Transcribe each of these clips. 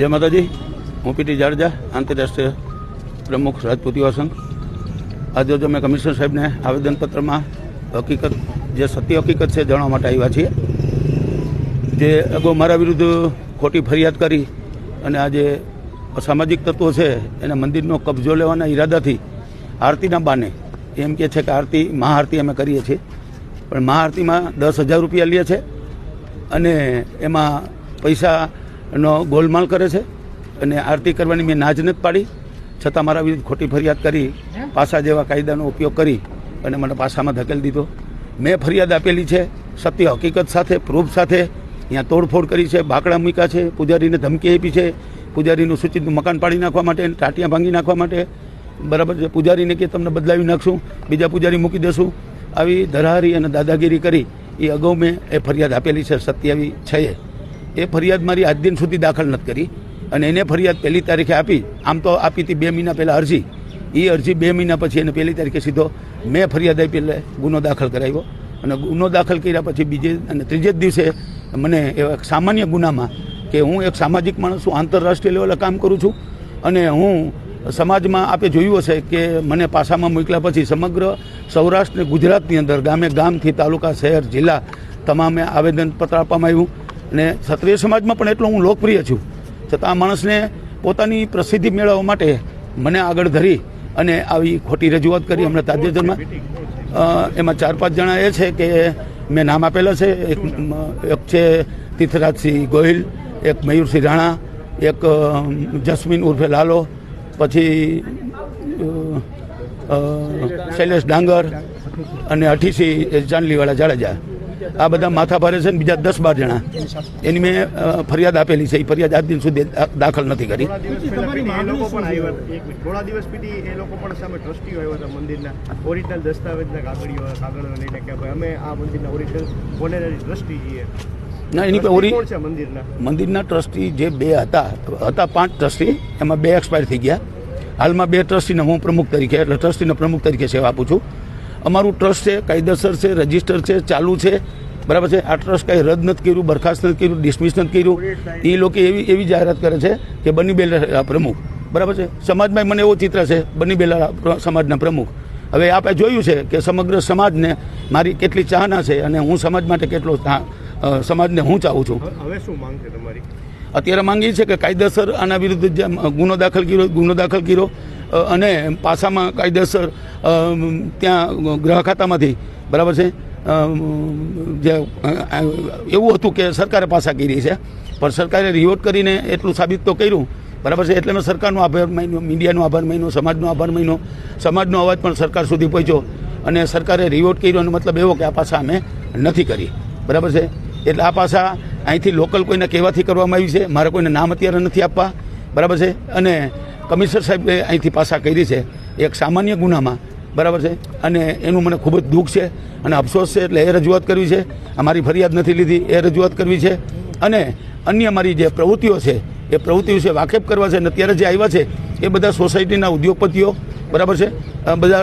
જય માતાજી. હું પીટી જાડેજા, આંતરરાષ્ટ્રીય પ્રમુખ રાજપૂત યુવા સંઘ. આજે જો અમે કમિશનર સાહેબને આવેદનપત્રમાં હકીકત, જે સત્ય હકીકત છે જાણવા માટે આવ્યા છીએ. જે અગાઉ મારા વિરુદ્ધ ખોટી ફરિયાદ કરી અને આજે અસામાજિક તત્વો છે, એને મંદિરનો કબજો લેવાના ઈરાદાથી આરતીના બાને એમ કે છે કે આરતી, મહાઆરતી અમે કરીએ છીએ. પણ મહાઆરતીમાં દસ હજાર રૂપિયા લે છે અને એમાં પૈસાનો ગોલમાલ કરે છે અને આરતી કરવાની મેં નાજ નથી પાડી. છતાં મારા વિરુદ્ધ ખોટી ફરિયાદ કરી, પાસા જેવા કાયદાનો ઉપયોગ કરી અને મને પાસામાં ધકેલી દીધો. મેં ફરિયાદ આપેલી છે, સત્ય હકીકત સાથે, પ્રૂફ સાથે. અહીંયા તોડફોડ કરી છે, બાકડા મૂક્યા છે, પૂજારીને ધમકી આપી છે, પૂજારીનું સૂચિત મકાન પાડી નાખવા માટે, ટાટિયા ભાંગી નાખવા માટે. બરાબર છે, પૂજારીને કે તમને બદલાવી નાખશું, બીજા પૂજારી મૂકી દેશું. આવી ધરાહારી અને દાદાગીરી કરી, એ અગાઉ મેં એ ફરિયાદ આપેલી છે સત્યાવી છે એ ફરિયાદ મારી આજ દિન સુધી દાખલ નથી કરી. અને એને ફરિયાદ પહેલી તારીખે આપી. આમ તો આપી હતી બે મહિના પહેલાં અરજી. એ અરજી બે મહિના પછી એને પહેલી તારીખે સીધો મેં ફરિયાદ આપી એટલે ગુનો દાખલ કરાવ્યો. અને ગુનો દાખલ કર્યા પછી બીજે અને ત્રીજે જ દિવસે મને એવા સામાન્ય ગુનામાં કે હું એક સામાજિક માણસ છું, આંતરરાષ્ટ્રીય લેવલે કામ કરું છું. અને હું સમાજમાં આપે જોયું હશે કે મને પાસામાં મોકલ્યા પછી સમગ્ર સૌરાષ્ટ્ર ગુજરાતની અંદર ગામે ગામથી તાલુકા, શહેર, જિલ્લા તમામે આવેદનપત્ર આપવામાં આવ્યું. અને ક્ષત્રિય સમાજમાં પણ એટલો હું લોકપ્રિય છું. છતાં આ માણસને પોતાની પ્રસિદ્ધિ મેળવવા માટે મને આગળ ધરી અને આવી ખોટી રજૂઆત કરી હમણાં તાજેતરમાં. એમાં ચાર પાંચ જણા એ છે કે મેં નામ આપેલા છે. એક એક છે તીર્થરાજસિંહ ગોહિલ, એક મયુરસિંહ રાણા, એક જસ્મીન ઉર્ફે લાલો, પછી શૈલેષ ડાંગર અને અઠીસી જાનલીવાળા જાડેજા. આ બધા માથા ભારે છે ને બીજા દસ બાર જણા. એની મેં ફરિયાદ આપેલી છે. એ ફરિયાદ આજ દિન સુધી દાખલ નથી કરી. થોડા દિવસ પછી એ લોકો પણ સામે ટ્રસ્ટીઓ આવ્યા હતા મંદિરના. ઓરિજિનલ દસ્તાવેજના કાગળીઓ કાગળો લઈને કે ભાઈ અમે આ મંદિરના ઓરિજિનલ ઓનરરી ટ્રસ્ટી છીએ. ના એની પાસે ઓરી છે મંદિરના? મંદિરના ટ્રસ્ટી જે બે હતા હતા પાંચ ટ્રસ્ટી એમાં બે એક્સપાયર થઈ ગયા. હાલમાં બે ટ્રસ્ટીને હું પ્રમુખ તરીકે એટલે ટ્રસ્ટીના પ્રમુખ તરીકે સેવા આપું છું. અમારું ટ્રસ્ટ છે કાયદેસર છે રજિસ્ટર છે ચાલુ છે. બરાબર છે? આ ટ્રસ્ટ કાંઈ રદ નથી કર્યું બરખાસ્ત નથી કર્યું ડિસમિસ નથી કર્યું. એ લોકો એવી એવી જાહેરાત કરે છે કે બની બેલા પ્રમુખ. બરાબર છે? સમાજમાં મને એવો ચિત્ર છે બની બેલા સમાજના પ્રમુખ. હવે આપણે જોયું છે કે સમગ્ર સમાજને મારી કેટલી ચાહના છે અને હું સમાજ માટે કેટલો સમાજને હું ચાહું છું. હવે શું માંગ છે તમારી? અત્યારે માંગી છે કે કાયદેસર આના વિરુદ્ધ જે ગુનો દાખલ કર્યો ગુનો દાખલ કર્યો અને પાસામાં કાયદેસર ત્યાં ગ્રહ ખાતામાંથી, બરાબર છે? જે એવું હતું કે સરકારે પાસા કરી છે, પણ સરકારે રિવોટ કરીને એટલું સાબિત તો કર્યું, બરાબર છે? એટલે મેં સરકારનો આભાર માન્યો, મીડિયાનો આભાર માન્યો, સમાજનો આભાર માન્યો. સમાજનો અવાજ પણ સરકાર સુધી પહોંચ્યો અને સરકારે રિવોટ કર્યો એનો મતલબ એવો કે આ પાસા અમે નથી કરી, બરાબર છે? એટલે આ પાસા અહીંથી લોકલ કોઈને કહેવાથી કરવામાં આવી છે, મારે કોઈને નામ અત્યારે નથી આપવા, બરાબર છે? અને કમિશનર સાહેબે અહીંથી પાસા કરી છે એક સામાન્ય ગુનામાં. બરાબર છે? અને એનું મને ખૂબ જ દુઃખ છે અને અફસોસ છે એટલે એ રજૂઆત કરવી છે. અમારી ફરિયાદ નથી લીધી, એ રજૂઆત કરવી છે. અને અન્ય મારી જે પ્રવૃત્તિઓ છે, એ પ્રવૃત્તિ વિશે વાકેફ કરવા છે અને અત્યારે જે આવ્યા છે, એ બધા સોસાયટીના ઉદ્યોગપતિઓ, બરાબર છે? બધા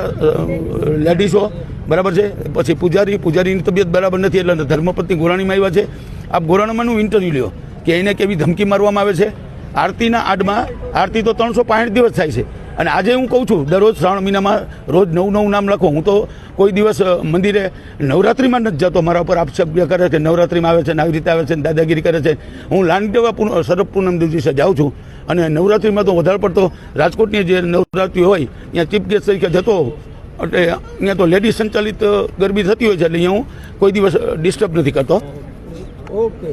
લેડીઝો બરાબર છે? પછી પૂજારી, પૂજારીની તબિયત બરાબર નથી એટલે ધર્મપત્ની ગોરાણીમાં આવ્યા છે. આપ ગોરાણીમાંનું ઇન્ટરવ્યૂ લ્યો કે એને કેવી ધમકી મારવામાં આવે છે? આરતીના આડમાં, આરતી તો ત્રણસો પાંઠ દિવસ થાય છે. અને આજે હું કહું છું, દરરોજ શ્રાવણ મહિનામાં રોજ નવું નવું નામ લખો. હું તો કોઈ દિવસ મંદિરે નવરાત્રિમાં નથી જતો. મારા ઉપર આક્ષેપ કરે છે, નવરાત્રિમાં આવે છે ને આવી રીતે આવે છે ને દાદાગીરી કરે છે. હું લાંડવા શરદ પૂનમ દિવસે જાઉં છું. અને નવરાત્રિમાં તો વધારે પડતો રાજકોટની જે નવરાત્રિ હોય, ત્યાં ચીફ ગેસ્ટ તરીકે જતો. એટલે અહીંયા તો લેડીઝ સંચાલિત ગરબી થતી હોય છે, એટલે અહીંયા હું કોઈ દિવસ ડિસ્ટર્બ નથી કરતો. ઓકે